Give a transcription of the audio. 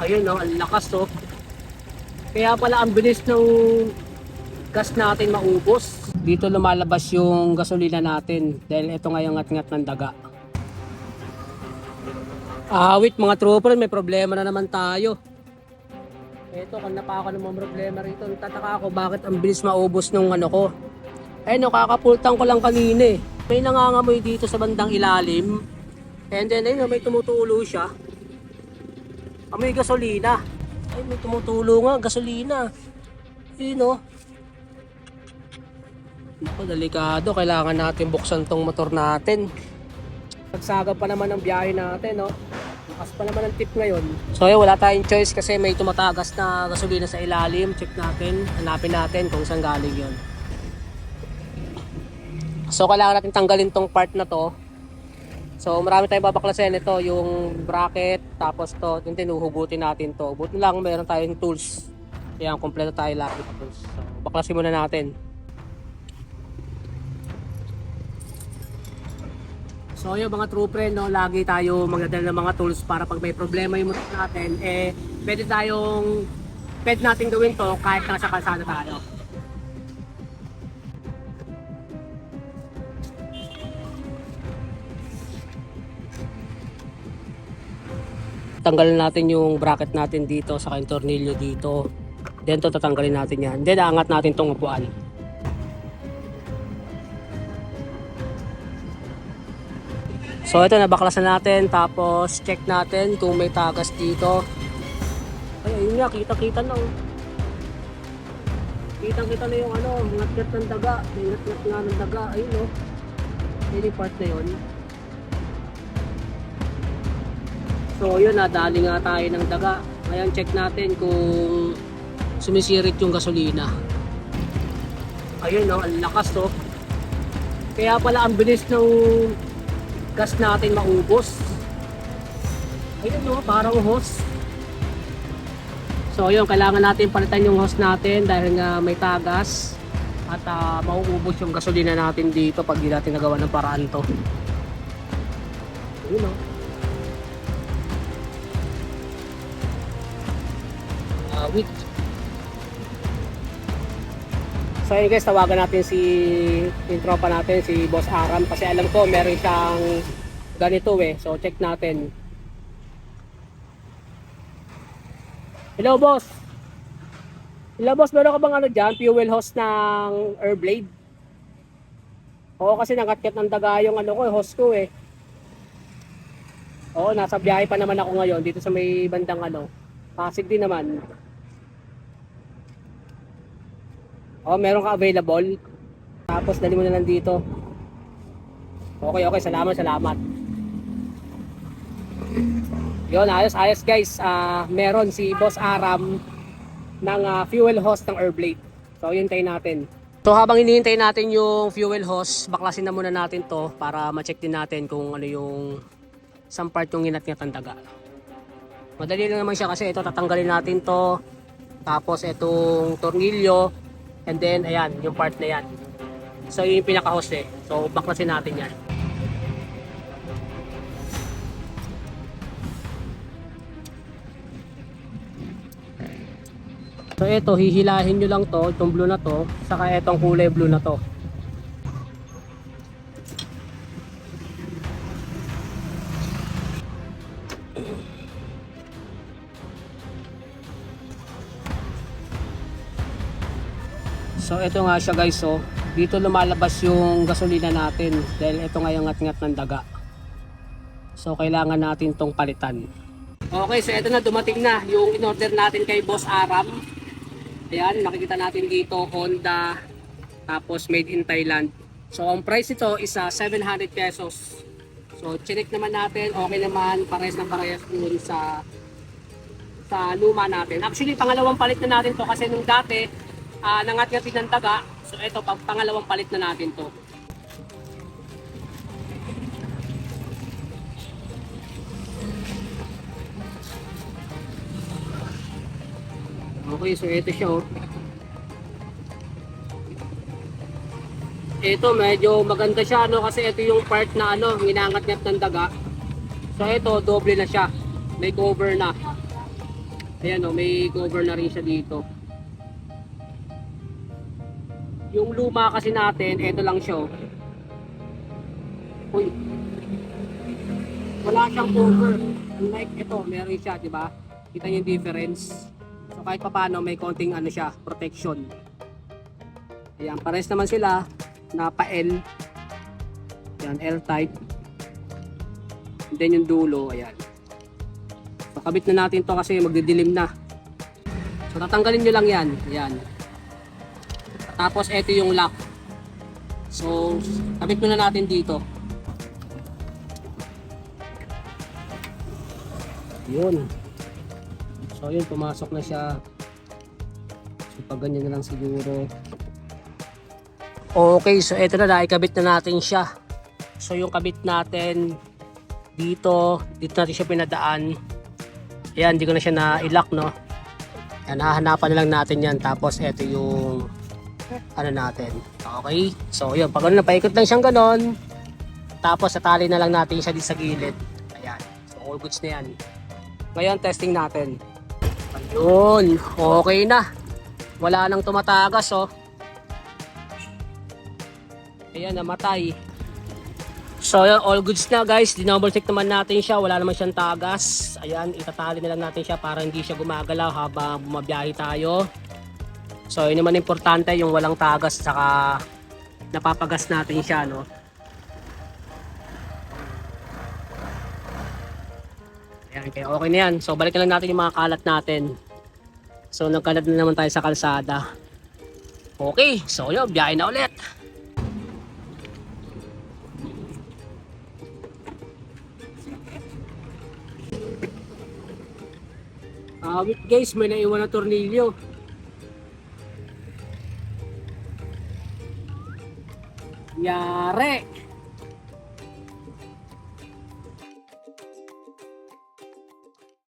Ayun no, ang lakas to. Kaya pala ang bilis ng gas natin maubos. Dito lumalabas yung gasolina natin dahil ito nga yung ngat-ngat ng daga. Ah, wait mga trooper, may problema na naman tayo. Ito, kung napaka naman problema rito. Tataka ako bakit ang bilis maubos nung ano ko. Eh, no, kakapultang ko lang kanina eh. May nangangamoy dito sa bandang ilalim. And then, ayun, may tumutulo siya. Amoy gasolina. Ay, may tumutulo nga, gasolina. Ayun, oh. Naku, delikado. Kailangan natin buksan tong motor natin. Pagsagap pa naman ang biyahe natin, no? Lakas pa naman ang tip ngayon. So, ayun, wala tayong choice kasi may tumatagas na gasolina sa ilalim. Check natin, hanapin natin kung saan galing yon. So, kailangan natin tanggalin tong part na to. So, marami tayong babaklasin. Ito, yung bracket, tapos to, yung tinuhugutin natin to. Buti lang, meron tayong tools. Yan, kompleto tayo lahat ng tools. So, baklasin muna natin. So yung mga true friend, no, lagi tayo magdadala ng mga tools para pag may problema yung motor natin, eh, pwede tayong, pwede natin gawin to kahit nasa kalsada tayo. Tanggalin natin yung bracket natin dito sa yung tornilyo dito. Then to tatanggalin natin yan. Then aangat natin tong upuan. So ito nabaklasan natin tapos check natin kung may tagas dito. Ay ayun nga kita-kita na. oh. Kitang-kita na yung ano, ngat-ngat ng daga. Ngat-ngat nga ng daga. Ayun oh. Yun part na yun. So yun, nadali nga tayo ng daga. Ngayon check natin kung sumisirit yung gasolina. Ayun oh, ang lakas to. Kaya pala ang bilis ng gas natin maubos. Ayun no, parang hose. So yun, kailangan natin palitan yung hose natin dahil nga may tagas at uh, mauubos yung gasolina natin dito pag di natin nagawa ng paraan to. Ayun no. Wait. So ayun guys, tawagan natin si yung tropa natin, si Boss Aram kasi alam ko meron siyang ganito eh. So check natin. Hello boss. Hello boss, meron ka bang ano dyan, fuel hose ng Airblade? Oo kasi nangatkat ng daga yung ano ko, eh, hose ko eh. Oo, nasa biyahe pa naman ako ngayon dito sa may bandang ano. Pasig din naman. Oh, meron ka available. Tapos dali mo na lang dito. Okay, okay. Salamat, salamat. Yun, ayos, ayos guys. Ah, meron si Boss Aram ng ah, fuel hose ng Airblade. So, yun tayo natin. So, habang hinihintay natin yung fuel hose, baklasin na muna natin to para ma-check din natin kung ano yung isang part yung inat-ngat ng. Madali lang naman siya kasi ito tatanggalin natin to. Tapos itong tornilyo, And then, ayan, yung part na yan. So, yun yung pinaka-hose eh. So, baklasin natin yan. So, ito, hihilahin nyo lang to, itong blue na to, saka itong kulay blue na to. So ito nga siya guys so dito lumalabas yung gasolina natin dahil ito nga yung ngat-ngat ng daga. So kailangan natin tong palitan. Okay, so ito na dumating na yung in-order natin kay Boss Aram. Ayan, makikita natin dito Honda tapos made in Thailand. So ang price ito is ah, 700 pesos. So chinek naman natin, okay naman, pares na pares dun sa sa luma natin. Actually, pangalawang palit na natin to kasi nung dati, uh, nangat-ngat din ng daga. So ito, pag pangalawang palit na natin to. Okay, so ito siya oh. Ito medyo maganda siya ano kasi ito yung part na ano, ginangat-ngat ng daga. So ito, doble na siya. May cover na. Ayan o, may cover na rin siya dito. Yung luma kasi natin, ito lang siya. oh. Uy. Wala siyang cover. Unlike ito, meron siya, di ba? Kita niyo yung difference. So kahit papaano, may konting ano siya, protection. Ayan, pares naman sila na pa-L. Ayan, L-type. And then yung dulo, ayan. So kabit na natin to kasi magdidilim na. So tatanggalin nyo lang yan. Ayan. Tapos ito yung lock. So kabit muna natin dito. Yun. So yun, pumasok na siya. So pag ganyan na lang siguro. Okay, so ito na, naikabit na natin siya. So yung kabit natin dito, dito natin siya pinadaan. Ayan, hindi ko na siya na-lock, no? Ayan, hahanapan na lang natin yan. Tapos ito yung ano natin. Okay? So yun, pag ano, paikot lang siyang ganon. Tapos satali na lang natin siya di sa gilid. Ayan. So all goods na yan. Ngayon, testing natin. Ayun, okay na. Wala nang tumatagas, oh. Ayan, namatay. So, yun, all goods na guys. Dinouble check naman natin siya. Wala naman siyang tagas. Ayan, itatali na lang natin siya para hindi siya gumagalaw habang bumabiyahe tayo. So, yun naman importante, yung walang tagas saka napapagas natin siya, no? Ayan, kaya okay na yan. So, balik na lang natin yung mga kalat natin. So, nagkalat na naman tayo sa kalsada. Okay, so yun, biyahe na ulit. Ah, wait guys, may naiwan na tornilyo. Yare!